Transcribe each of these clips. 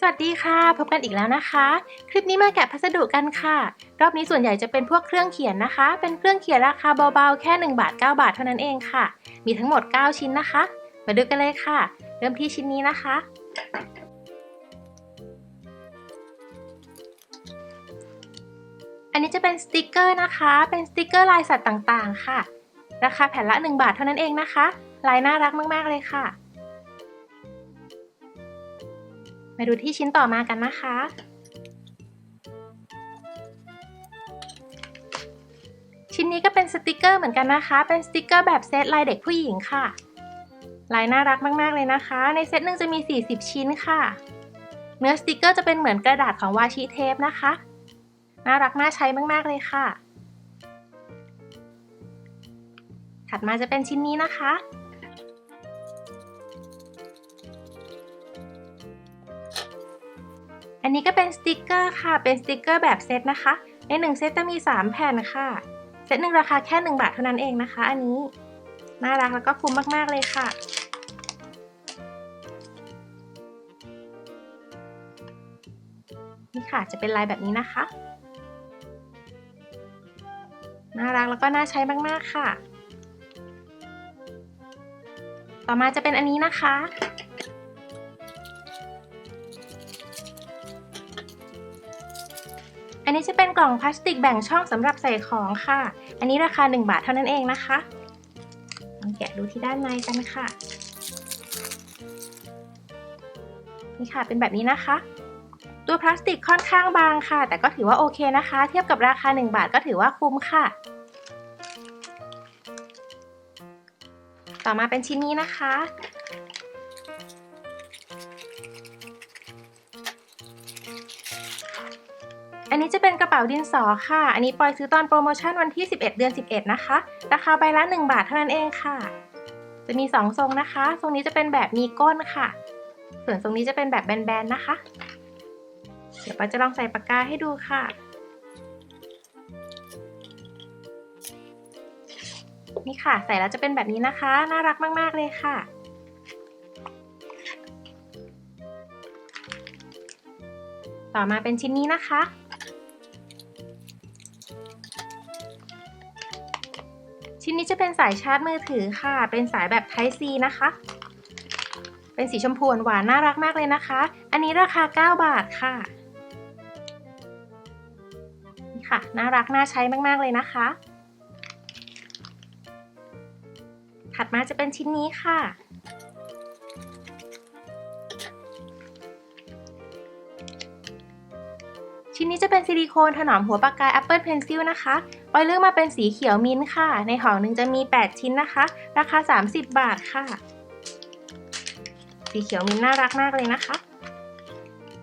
สวัสดีค่ะ พบกันอีกแล้วนะคะ คลิปนี้มาแกะพัสดุกันค่ะ รอบนี้ส่วนใหญ่จะเป็นพวกเครื่องเขียนนะคะ เป็นเครื่องเขียนราคาเบาๆ แค่ 1 บาท 9 บาทเท่านั้นเองค่ะ มีทั้งหมด 9 ชิ้นนะคะ มาดูกันเลยค่ะ เริ่มที่ชิ้นนี้นะคะ อันนี้จะเป็นสติกเกอร์นะคะ เป็นสติกเกอร์ลายสัตว์ต่างๆ ค่ะ ราคาแผ่นละ 1 บาทเท่านั้นเองนะคะ ลายน่ารักมากๆเลยค่ะ มาดูที่ชิ้นต่อมากันนะคะ ชิ้นนี้ก็เป็นสติกเกอร์เหมือนกันนะคะ เป็นสติกเกอร์แบบเซตลายเด็กผู้หญิงค่ะ ลายน่ารักมาก ๆ เลยนะคะ ในเซตหนึ่งจะมี 40 ชิ้นค่ะ เนื้อสติกเกอร์จะเป็นเหมือนกระดาษของวาชิเทปนะคะ น่ารักน่าใช้มาก ๆ เลยค่ะ ถัดมาจะเป็นชิ้นนี้นะคะ อันนี้ก็เป็นสติกเกอร์ค่ะ เป็นสติกเกอร์แบบเซตนะคะ ในหนึ่งเซตจะมี 3 แผ่นค่ะ เซตหนึ่งราคาแค่ 1 บาทเท่านั้นเองนะคะ อันนี้ น่ารักแล้วก็คุ้มมากๆเลยค่ะ นี่ค่ะจะเป็นลายแบบนี้นะคะ น่ารักแล้วก็น่าใช้มากๆค่ะ ต่อมาจะเป็นอันนี้นะคะ อันนี้จะเป็นกล่องพลาสติกแบ่งช่องสำหรับใส่ของค่ะ อันนี้ราคา 1 บาทเท่านั้นเองนะคะลองแกะดูที่ด้านในกันค่ะ นี่ค่ะเป็นแบบนี้นะคะ ตัวพลาสติกค่อนข้างบางค่ะ แต่ก็ถือว่าโอเคนะคะ เทียบกับราคา 1 บาทก็ถือว่าคุ้มค่ะ ต่อมาเป็นชิ้นนี้นะคะ อันนี้จะเป็นกระเป๋าดินสอค่ะ อันนี้ปอยซื้อตอนโปรโมชั่นวันที่ 11 เดือน 11 นะคะ ราคาใบละ 1 บาทเท่านั้นเองค่ะ จะมี 2 ทรงนะคะ ทรงนี้จะเป็นแบบมีก้นค่ะ ส่วนทรงนี้จะเป็นแบบแบนๆนะคะ เดี๋ยวปอยจะลองใส่ปากกาให้ดูค่ะ นี่ค่ะ ใส่แล้วจะเป็นแบบนี้นะคะ น่ารักมาก ๆ เลยค่ะต่อมาเป็นชิ้นนี้นะคะ นี้จะเป็นสายชาร์จมือถือค่ะ เป็นสายแบบ Type C นะคะ เป็นสีชมพูหวานน่ารักมากเลยนะคะ อันนี้ราคา 9 บาทค่ะ นี่ค่ะ น่ารักน่าใช้มากๆเลยนะคะ ถัดมาจะเป็นชิ้นนี้ค่ะ ชิ้นนี้จะเป็นซิลิโคนถนอมหัวปากกา Apple Pencil นะคะปอยเลือกมาเป็นสีเขียวมิ้นค่ะ ในห่อหนึ่งจะมี 8 ชิ้นนะคะ ราคา 30 บาทค่ะ สีเขียวมิ้นน่ารักมากเลยนะคะ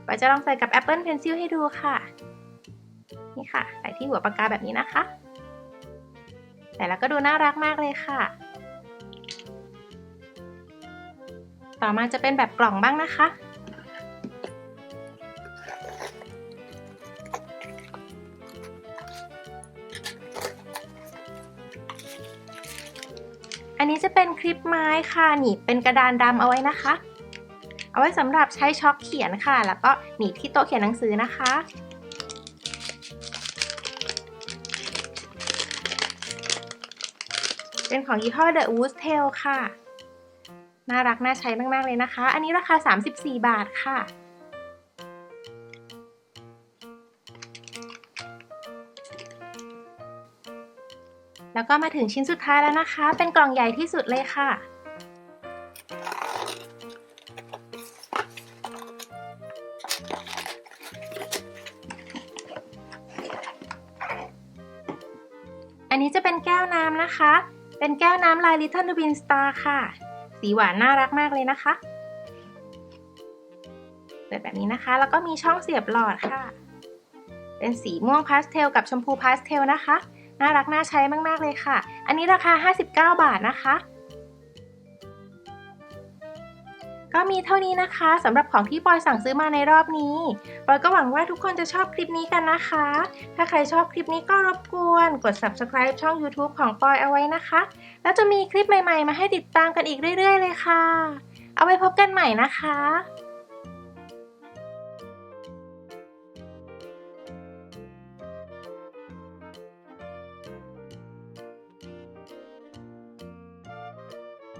ปอยจะลองใส่กับ Apple Pencil ให้ดูค่ะ นี่ค่ะ ใส่ที่หัวปากกาแบบนี้นะคะ ใส่แล้วก็ดูน่ารักมากเลยค่ะ ต่อมาจะเป็นแบบกล่องบ้างนะคะ นนี้จะเป็นคลิปไม้ค่ะหนีบเป็นกระดานดำเอาไว้นะคะ เอาไว้สำหรับใช้ช็อคเขียนค่ะ แล้วก็หนีบที่โต๊ะเขียนหนังสือนะคะ เป็นของยี่ห้อ The Wood Tail ค่ะ น่ารักน่าใช้มาก ๆ เลยนะคะ อันนี้ราคา 34 บาทค่ะ แล้วก็มาถึงชิ้นสุดท้ายแล้วนะคะ เป็นกล่องใหญ่ที่สุดเลยค่ะ อันนี้จะเป็นแก้วน้ำนะคะ เป็นแก้วน้ำลาย Little Twin Star ค่ะ สีหวานน่ารักมากเลยนะคะ เปิดแบบนี้นะคะ แล้วก็มีช่องเสียบหลอดค่ะ เป็นสีม่วงพาสเทลกับชมพูพาสเทลนะคะ น่ารักน่าใช้มาก ๆ เลยค่ะ อันนี้ราคา 59 บาทนะคะ ก็มีเท่านี้นะคะสำหรับของที่ปอยสั่งซื้อมาในรอบนี้ปอยก็หวังว่าทุกคนจะชอบคลิปนี้กันนะคะ ถ้าใครชอบคลิปนี้ก็รบกวนกด subscribe ช่อง YouTube ของปอยเอาไว้นะคะ แล้วจะมีคลิปใหม่ ๆ มาให้ติดตามกันอีกเรื่อย ๆ เลยค่ะ เอาไว้พบกันใหม่นะคะ